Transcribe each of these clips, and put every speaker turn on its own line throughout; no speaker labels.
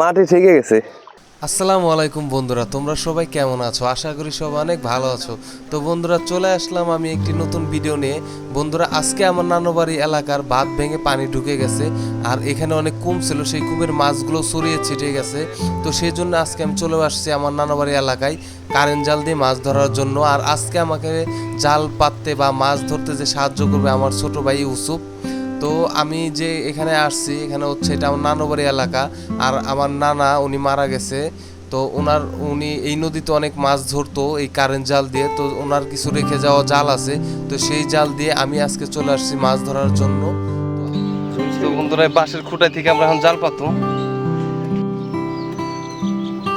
মাটি গেছে।
আসসালামু আলাইকুম বন্ধুরা, তোমরা সবাই কেমন আছো? আশা করি অনেক ভালো আছো। তো বন্ধুরা, চলে আসলাম আমি একটি নতুন ভিডিও নিয়ে। বন্ধুরা, আজকে আমার এলাকার বাঁধ ভেঙে পানি ঢুকে গেছে, আর এখানে অনেক কম ছিল, সেই কুমের মাছগুলো ছড়িয়ে ছিটে গেছে তো সেই জন্য আজকে আমি চলে আসছি আমার নানুবাড়ি এলাকায়, কারেন্ট জাল দিয়ে মাছ ধরার জন্য। আর আজকে আমাকে জাল পাততে বা মাছ ধরতে যে সাহায্য করবে আমার ছোট ভাই ইউসুফ তো আমি যে এখানে আসছি এখানে হচ্ছে এটা আমার নানুবাড়ি এলাকা। আর আমার নানা উনি মারা গেছে। তো ওনার উনি এই নদীতে অনেক মাছ ধরতো এই কারেন্ট জাল দিয়ে। তো ওনার কিছু রেখে যাওয়া জাল আছে। তো সেই জাল দিয়ে আমি আজকে চলে আসছি মাছ ধরার জন্য।
তো বন্ধুরা বাঁশের খুঁটায় থেকে আমরা এখন জাল পাতবো।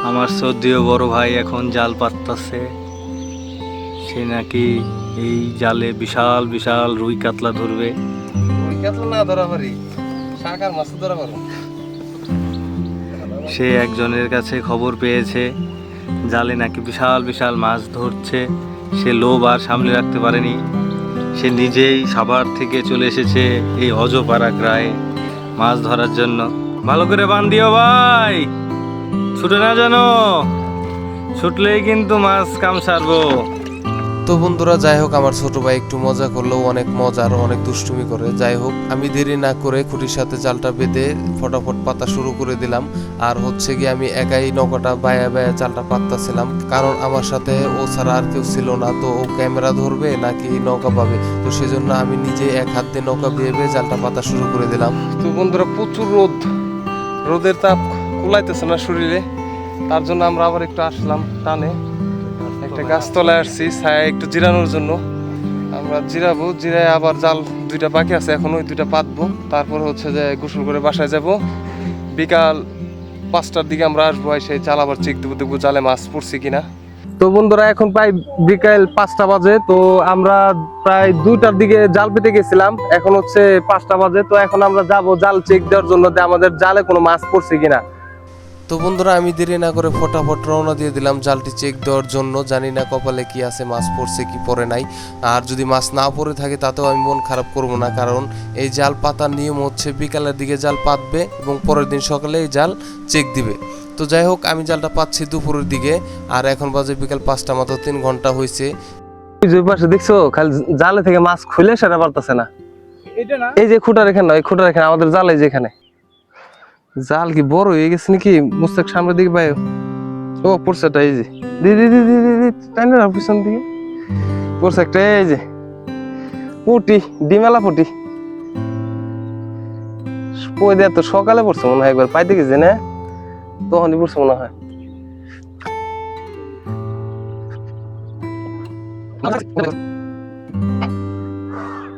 আমার শ্রদ্ধেয় বড় ভাই এখন জাল পাততাছে। সে নাকি এই জালে বিশাল বিশাল রুই কাতলা ধরবে। সে একজনের কাছে খবর পেয়েছে, জালে নাকি বিশাল বিশাল মাছ ধরছে, সে লোভ আর সামলে রাখতে পারেনি। সে নিজেই সাভার থেকে চলে এসেছে এই অজপাড়া গ্রায়ে মাছ ধরার জন্য। ভালো করে বান দিও ভাই, ছুটে না জানো, ছুটলেই কিন্তু মাছ কাম সারবো
তো বন্ধুরা, যাই হোক, আমার ছোট ভাই একটু মজা করলেও অনেক মজার অনেক দুষ্টুমি করে। যাই হোক, আমি দেরি না করে খুঁটির সাথে জালটা বেঁধে ফটাফট পাতা শুরু করে দিলাম। আর হচ্ছে কি আমি একাই নৌকাটা বায়া বায়া জালটা পাততাছিলাম। কারণ আমার সাথে ও ছাড়া আর কেউ ছিল না। তো ও ক্যামেরা ধরবে নাকি নৌকা পাবে? তো সেজন্য আমি নিজে এক হাত দিয়ে নৌকা বেয়ে বেয়ে জালটা পাতা শুরু করে দিলাম।
তো বন্ধুরা, প্রচুর রোদ। রোদের তাপ কুলাইতেছে না শরীরে। তার জন্য আমরা আবার একটু আসলাম টানে। একটা গাছতলায় আসছি, ছায়া একটু জিরানোর জন্য। আমরা জিরাবো, জিরায় আবার জাল দুইটা বাকি আছে, এখন ওই দুইটা পাতবো। তারপর হচ্ছে যে গোসল করে বাসায় যাব। বিকাল পাঁচটার দিকে আমরা আসব সেই জাল আবার চেক দেবো, দেখব জালে মাছ পড়ছে কিনা। তো বন্ধুরা, এখন প্রায় বিকাল পাঁচটা বাজে, তো আমরা প্রায় দুইটার দিকে জাল পেতে গেছিলাম। এখন হচ্ছে পাঁচটা বাজে, তো এখন আমরা যাব জাল চেক দেওয়ার জন্য আমাদের জালে কোনো মাছ পড়ছে কিনা।
তো বন্ধুরা আমি দেরি না করে ফটাফট রওনা দিয়ে দিলাম। জালটি চেক দেওয়ার জন্য। জানি না কপালে কি আছে মাছ পড়ছে কি পড়ে নাই। আর যদি মাছ না পড়ে থাকে তাতেও আমি মন খারাপ করব না। কারণ এই জাল পাতার নিয়ম হচ্ছে বিকালের দিকে জাল পাতবে এবং পরের দিন সকালে এই জাল চেক দিবে। তো যাই হোক আমি জালটা পাচ্ছি দুপুরের দিকে। আর এখন বাজে বিকাল পাঁচটা মাত্র তিন ঘণ্টা হয়েছে
যে পাশে দেখছ খালি জালে থেকে মাছ খুলে সেটা পারতেছে না। এই যে খুঁটার এখানে নয় খুঁটার এখানে আমাদের জালে এই যে এখানে। জাল কি বড় হয়ে গেছে নাকি? মুস্তাক সামনের দিকে পাই ও একটা, এই যে। দি দি দি দি দি টাইনে রাখ পিছন দিকে। এই যে। পুটি, ডিমেলা পুটি। পই দেয় তো সকালে পড়ছে মনে হয় একবার। পাইতে গেছে না? তখনই পড়ছে মনে হয়।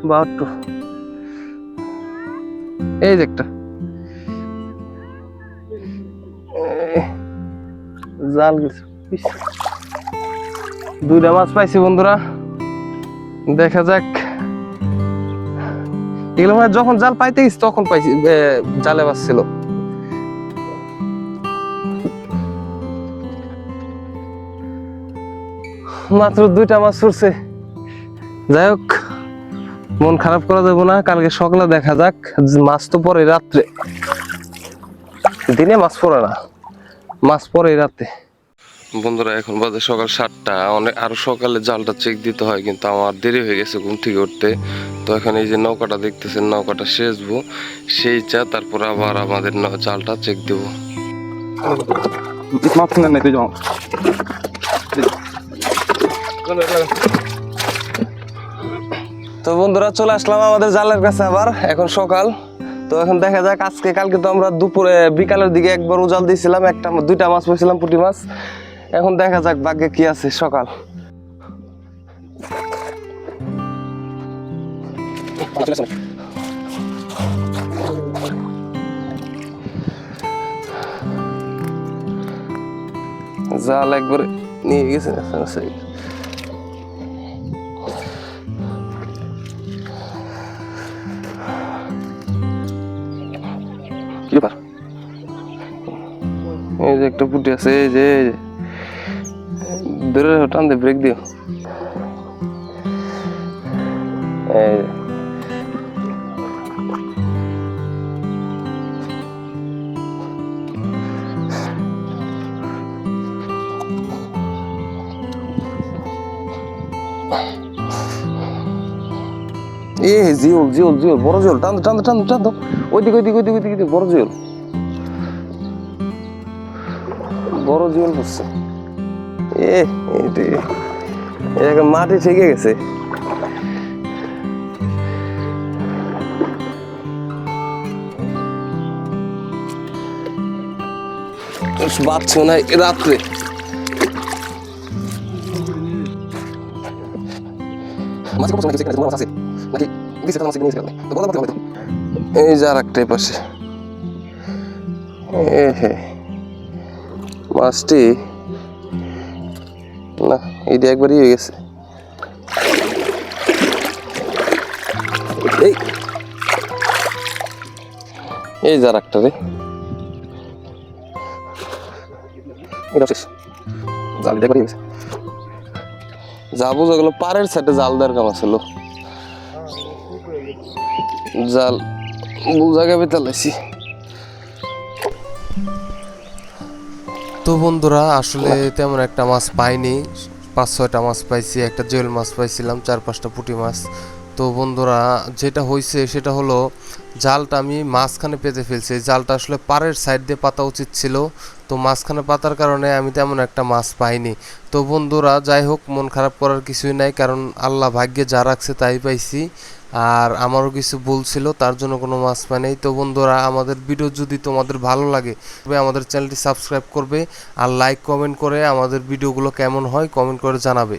বাহাত্তর। এই যে একটা। জাল গেছে। দুইটা মাছ পাইছি বন্ধুরা। দেখা যাক। এগুলো মানে যখন জাল পাইতে গেছি, তখন পাইছি জালে মাছ ছিল। মাত্র দুইটা মাছ ছুটছে যাই হোক, মন খারাপ করা যাবে না। কালকে সকালে দেখা যাক। মাছ তো পরে, রাত্রে। দিনে মাছ পড়ে না। মাছ পরে রাতে। বন্ধুরা এখন বাজে সকাল সাতটা। অনেক আরও সকালে জালটা চেক দিতে হয় কিন্তু আমার দেরি হয়ে গেছে ঘুম থেকে উঠতে। তো এখন এই যে নৌকাটা দেখতেছেন নৌকাটা সেচবো সেই চা তারপর আবার আমাদের ন- জালটা চেক দেবো। তো বন্ধুরা চলে আসলাম আমাদের জালের কাছে আবার। এখন সকাল। তো এখন দেখা যাক, আজকে, কালকে তো আমরা দুপুরে, বিকালের দিকে একবার উজাল দিয়েছিলাম, একটা দুইটা মাছ পেয়েছিলাম পুঁটি মাছ। এখন দেখা যাক ভাগ্যে কি আছে সকাল। জাল একবার নিয়ে গেছে কি ব্যাপার? এই যে একটা পুটি আছে, এই যে ধরে টান দে ব্রেক দিও। এই এই জিওল জিওল জিওল, বড় জিওল, টান টান টান টান ওইদিকে ওইদিকে ওইদিকে ওইদিকে বড় জিওল বড় জিওল হচ্ছে। এ এটি এরকম মাটি ঠেকে গেছে। বাচ্চা না রাত্রে। মাছ কত মাছ আছে নাকি তো বলা বলতে এই যে আর একটা পাশে মাছটি, না এইটা একবারই হয়ে গেছে। এই এই যে আর একটা রে জাল দিয়ে গেছে। যা বোঝা গেল, পাড়ের সাইডে জাল দেওয়ার কাম আছিল জাল ভুল
তো বন্ধুরা, আসলে তেমন একটা মাছ পাইনি। পাঁচ ছয়টা মাছ পাইছি, একটা জেল মাছ পাইছিলাম, চার পাঁচটা পুঁটি মাছ। তো বন্ধুরা, যেটা হয়েছে সেটা হলো, জালটা আমি মাঝখানে পেতে ফেলছি। জালটা আসলে পাড়ের সাইড দিয়ে পাতা উচিত ছিল। তো মাঝখানে পাতার কারণে আমি তেমন একটা মাছ পাইনি। তো বন্ধুরা, যাই হোক, মন খারাপ করার কিছুই নাই, কারণ আল্লাহ ভাগ্যে যা রাখছে তাই পাইছি। আর আমারও কিছু ভুল ছিল, তার জন্য কোনো মাছ নেই। তো বন্ধুরা, আমাদের ভিডিও যদি তোমাদের ভালো লাগে, তবে আমাদের চ্যানেলটি সাবস্ক্রাইব করবে আর লাইক কমেন্ট করে আমাদের ভিডিওগুলো কেমন হয় কমেন্ট করে জানাবে।